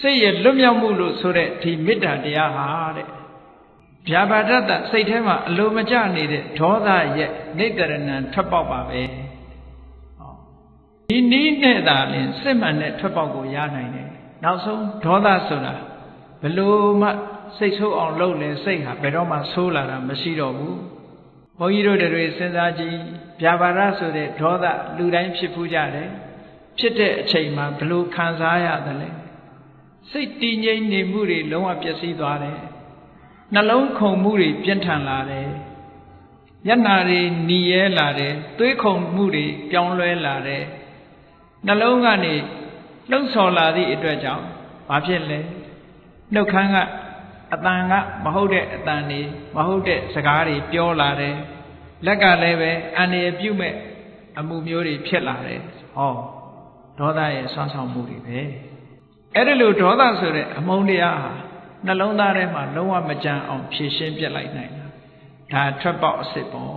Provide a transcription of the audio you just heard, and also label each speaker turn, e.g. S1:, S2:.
S1: စိတ်ရဲ့လွတ်မြောက်မှုလို့ဆိုတဲ့ဒီမေတ္တာတရားဟာတဲ့ဗျာပါဒတ္တစိတ်ထဲမှာအလိုမကျနေတဲ့ဒေါသရဲ့နေတရဏံထွက်ပေါက်ပါပဲဟောဒီနည်းနဲ့သာလင်စစ်မှန်တဲ့ထွက်ပေါက်ကိုရနိုင်တယ်နောက်ဆုံးဒေါသဆိုတာဘလို့မှစိတ်ဆိုးအောင်လုပ်လဲစိတ်ဟာဘယ်တော့မှဆိုးလာတာမရှိတော့ဘူးဘုန်းကြီးတို့တွေစဉ်းစားကြည့်ဗျာပါဒဆိုတဲ့ဒေါသလူတိုင်းဖြစ်ဖူးကြတယ်ဖြစ်တဲ့အချိန်မှာဘလို့ခံစားရတယ်လဲ စိတ်တည်ငြိမ်နေမှုတွေလုံးဝပျက်စီးသွားတယ်နှလုံးခုန်မှုတွေပြင်းထန်လာတယ်ညနာတွေหนีရဲလာတယ်သွေးခုန်မှုတွေပြောင်းလဲလာတယ်နှလုံးကနေလှုပ်ဆော်လာသည့်အတွက်ကြောင့်ဘာဖြစ်လဲနှုတ်ခမ်းကအတန်ကမဟုတ်တဲ့အတန်တွေမဟုတ်တဲ့စကားတွေပြောလာတယ်လက်ကလည်းပဲအန္တရာယ်ပြုမဲ့အမှုမျိုးတွေဖြစ်လာတယ်ဟောဒေါသရဲ့ဆွမ်းဆောင်မှုတွေပဲ အဲ့ဒီလိုဒေါသဆိုတဲ့အမုန်းတရားဟာနှလုံးသားထဲမှာလုံးဝမကြံအောင်ဖြည့်ရှင်းပြစ်လိုက်နိုင်တာဒါထွက်ပေါက်အစ်စ်ပေါ့